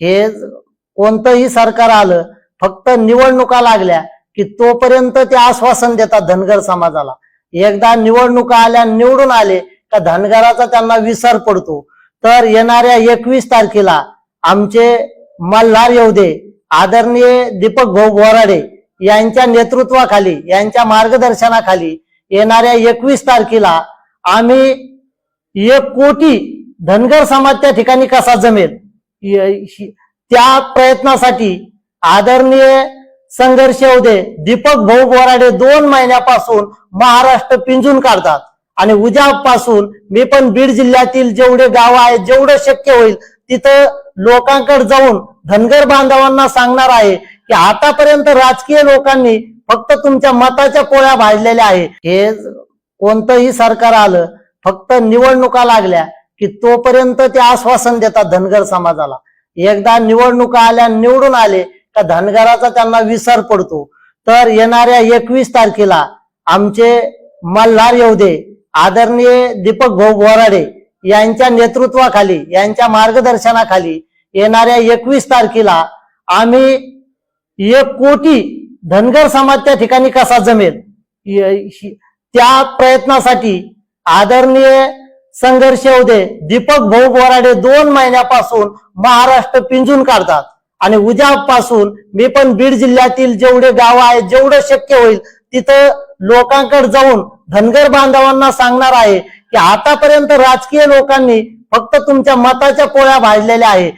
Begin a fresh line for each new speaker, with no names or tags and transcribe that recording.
हे कोणतंही सरकार आलं फक्त निवडणुका लागल्या की तोपर्यंत ते आश्वासन देतात धनगर समाजाला. एकदा निवडणुका आल्या निवडून आले का धनगराचा त्यांना विसर पडतो. तर येणाऱ्या एकवीस तारखेला आमचे मल्हार येवदे आदरणीय दीपक भाऊ बोराडे यांच्या नेतृत्वाखाली यांच्या मार्गदर्शनाखाली येणाऱ्या एकवीस तारखेला आम्ही एक कोटी धनगर समाज त्या ठिकाणी कसा जमेल? त्या प्रयत्नासाठी आदरणीय संघर्ष होते दीपक भाऊ बोराडे दोन महिन्यापासून महाराष्ट्र पिंजून काढतात. आणि उद्यापासून मी पण बीड जिल्ह्यातील जेवढे गाव आहेत जेवढं शक्य होईल तिथं लोकांकडे जाऊन धनगर बांधवांना सांगणार आहे की आतापर्यंत राजकीय लोकांनी फक्त तुमच्या मताच्या पोळ्या भाजलेल्या आहे हे कोणतंही सरकार आलं फक्त निवडणुका लागल्या की तोपर्यंत ते आश्वासन देतात धनगर समाजाला. एकदा निवडणुका आल्या निवडून आले का धनगराचा त्यांना विसर पडतो. तर येणाऱ्या एकवीस तारखेला आमचे मल्हार येवदे आदरणीय दीपक भाऊ बोराडे यांच्या नेतृत्वाखाली यांच्या मार्गदर्शनाखाली येणाऱ्या एकवीस तारखेला आम्ही एक कोटी धनगर समाज त्या ठिकाणी कसा जमेल? त्या प्रयत्नासाठी आदरणीय संघर्ष होते दीपक भाऊ बोराडे दोन महिन्यापासून महाराष्ट्र पिंजून काढतात. आणि उद्यापासून मी पण बीड जिल्ह्यातील जेवढे गाव आहेत जेवढं शक्य होईल तिथं लोकांकडे जाऊन धनगर बांधवांना सांगणार आहे की आतापर्यंत राजकीय लोकांनी फक्त तुमच्या मताच्या पोळ्या भाजलेल्या आहे